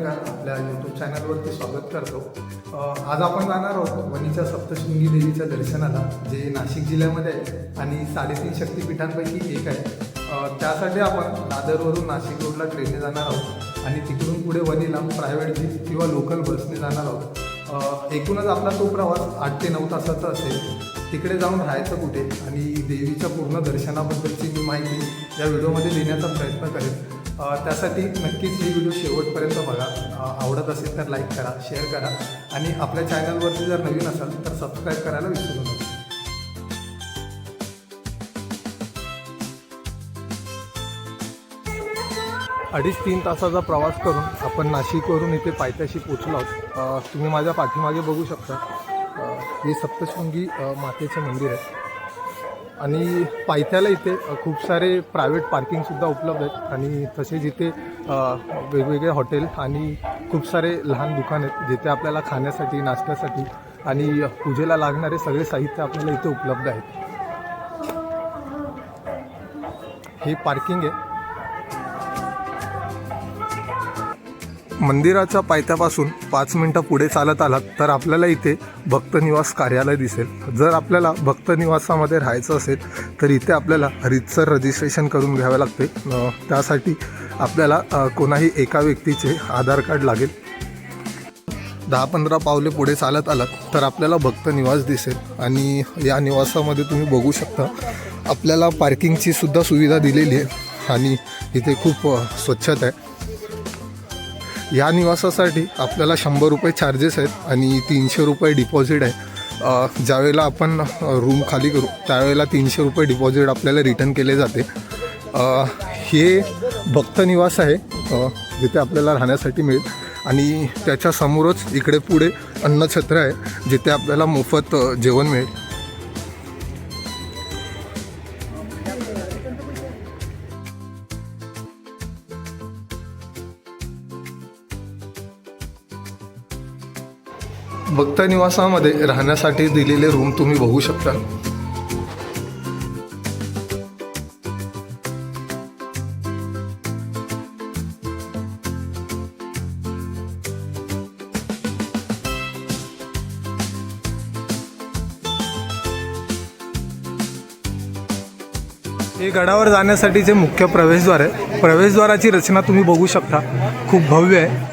शिवराय आपल्या यूट्यूब चॅनलवरती स्वागत करतो. आज आपण जाणार आहोत वणीच्या सप्तशृंगी देवीच्या दर्शनाला जे नाशिक जिल्ह्यामध्ये आहे आणि साडेतीन शक्तिपीठांपैकी एक आहे. त्यासाठी आपण दादरवरून नाशिक रोडला ट्रेनने जाणार आहोत आणि तिकडून पुढे वणीला प्रायव्हेट जीप किंवा लोकल बसने जाणार आहोत. एकूणच आपला तो प्रवास आठ ते नऊ तासाचा असेल. तिकडे जाऊन राहायचं कुठे आणि देवीच्या पूर्ण दर्शनाबद्दलची मी माहिती या व्हिडिओमध्ये देण्याचा प्रयत्न करेन. त्यासाठी नक्कीच ही व्हिडिओ शेवटपर्यंत बघा. आवडत असेल तर लाईक करा शेअर करा. आणि आपल्या चॅनलवरती जर नवीन असाल तर सबस्क्राईब करायला विसरू नका. अडीच तीन तासाचा प्रवास करून आपण नाशिकवरून इथे पायथ्याशी पोचलो आहोत. तुम्ही माझ्या पाठीमागे बघू शकता. हे सप्तशृंगी मातेचं मंदिर आहे. आणि पायथ्याला इथे खूप सारे प्रायव्हेट पार्किंगसुद्धा उपलब्ध आहेत. आणि तसेच इथे वेगवेगळे हॉटेल आणि खूप सारे लहान दुकान आहेत जिथे आपल्याला खाण्यासाठी नाश्त्यासाठी आणि पूजेला लागणारे सगळे साहित्य आपल्याला इथे उपलब्ध आहेत. हे पार्किंग आहे. मंदिराच्या पायथ्यापासून पाच मिनटं पुढे चालत आलात तर आपल्याला इथे भक्त निवास कार्यालय दिसेल. जर आपल्याला भक्त निवासामध्ये राहायचं असेल तर इथे आपल्याला रितसर रजिस्ट्रेशन करून घ्यावे लागते. त्यासाठी आपल्याला कोणाही एका व्यक्तीचे आधार कार्ड लागेल. दहा पंधरा पावले पुढे चालत आलात तर आपल्याला भक्त निवास दिसेल. आणि या निवासामध्ये तुम्ही बघू शकता आपल्याला पार्किंगची सुद्धा सुविधा दिलेली आहे. आणि इथे खूप स्वच्छता आहे. या निवासासाठी आपल्याला शंभर रुपये चार्जेस आहेत आणि तीनशे रुपये डिपॉझिट आहे. ज्यावेळेला आपण रूम खाली करू त्यावेळेला तीनशे रुपये डिपॉझिट आपल्याला रिटर्न केले जाते. हे भक्त निवास आहे जिथे आपल्याला राहण्यासाठी मिळेल. आणि त्याच्यासमोरच इकडे पुढे अन्नछत्र आहे जिथे आपल्याला मोफत जेवण मिळेल. भक्त निवासामध्ये राहण्यासाठी दिलेले रूम तुम्ही बघू शकता. हे गडावर जाण्यासाठीचे मुख्य प्रवेशद्वार आहे प्रवेशद्वाराची रचना तुम्ही बघू शकता. खूप भव्य आहे.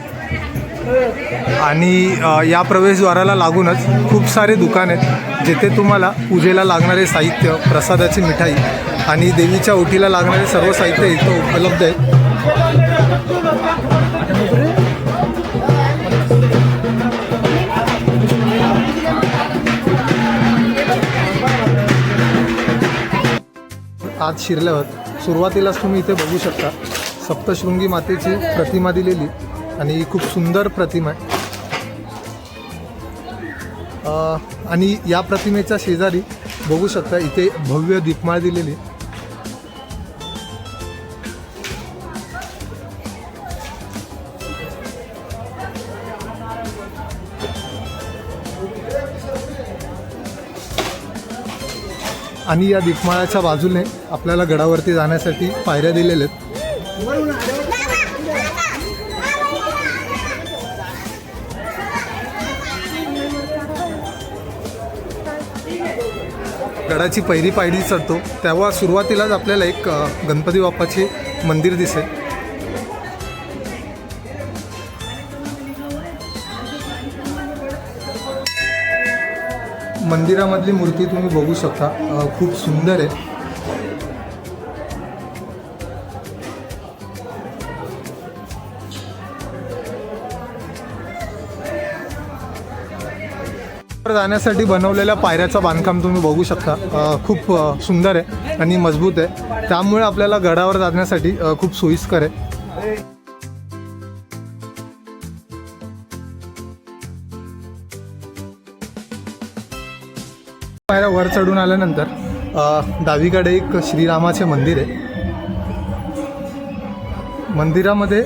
आणि या प्रवेशद्वाराला लागूनच खूप सारे दुकान आहेत जिथे तुम्हाला पूजेला लागणारे साहित्य प्रसादाची मिठाई आणि देवीच्या ओटीला लागणारे सर्व साहित्य इथं उपलब्ध आहेत. आज शिरल्यावर सुरुवातीलाच तुम्ही इथे बघू शकता सप्तशृंगी मातेची प्रतिमा दिलेली. आणि खूप सुंदर प्रतिमा आहे. आणि या प्रतिमेच्या शेजारी बघू शकता इथे भव्य दीपमाळ दिलेली आणि या दीपमाळाच्या बाजूने आपल्याला गडावरती जाण्यासाठी पायऱ्या दिलेल्या आहेत. गडाची पहिली पायरी चढतो तेव्हा सुरुवातीलाच आपल्याला एक गणपती बाप्पाचे मंदिर दिसेल. मंदिरामधली मूर्ती तुम्ही बघू शकता. खूप सुंदर आहे. जाण्यासाठी बनवलेल्या पायऱ्याचं बांधकाम तुम्ही बघू शकता. खूप सुंदर आहे आणि मजबूत आहे. त्यामुळे आपल्याला गडावर जाण्यासाठी खूप सोयीस्कर आहे. पायऱ्या वर चढून आल्यानंतर डावीकडे एक श्रीरामाचे मंदिर आहे. मंदिरामध्ये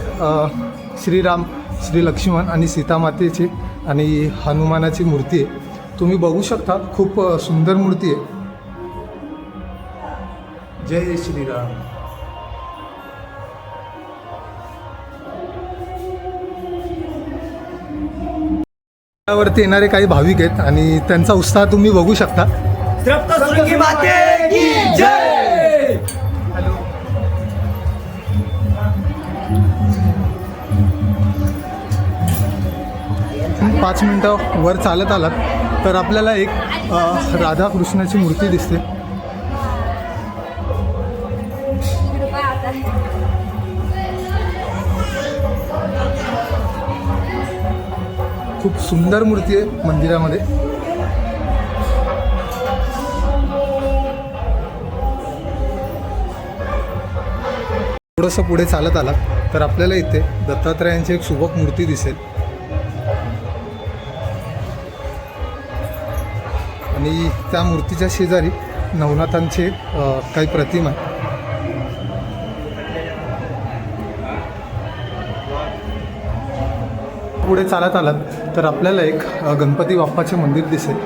श्रीराम श्री लक्ष्मण आणि सीतामातेची आणि हनुमानाची मूर्ती आहे. तुम्ही बघू शकता खूप सुंदर मूर्ती आहे. जय श्रीराम. येणारे काही भाविक आहेत आणि त्यांचा उत्साह तुम्ही बघू शकता. पाच मिनटं वर चालत आलात तर आपल्याला एक राधाकृष्णाची मूर्ती दिसते. खूप सुंदर मूर्ती आहे मंदिरामध्ये. थोडंसं पुढे चालत आलात तर आपल्याला इथे दत्तात्रयांची एक सुबक मूर्ती दिसेल. आणि त्या मूर्तीच्या शेजारी नवनाथांचे काही प्रतिमा आहे पुढे चालत आलात तर आपल्याला एक गणपती बाप्पाचे मंदिर दिसेल.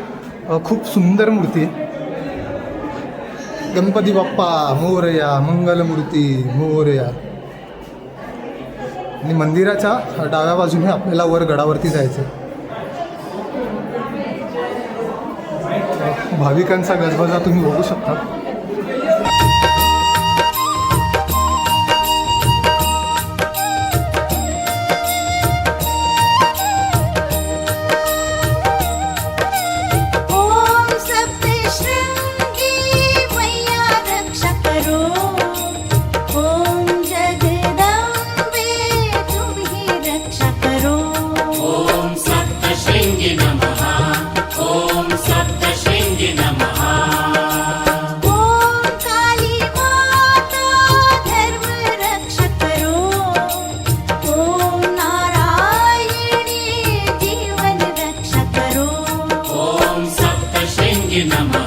खूप सुंदर मूर्ती आहे. गणपती बाप्पा मोरया मंगलमूर्ती मोरया. आणि मंदिराच्या डाव्या बाजूने आपल्याला वर गडावरती जायचं भाविकांचा गजबजा तुम्ही बघू शकता. నమ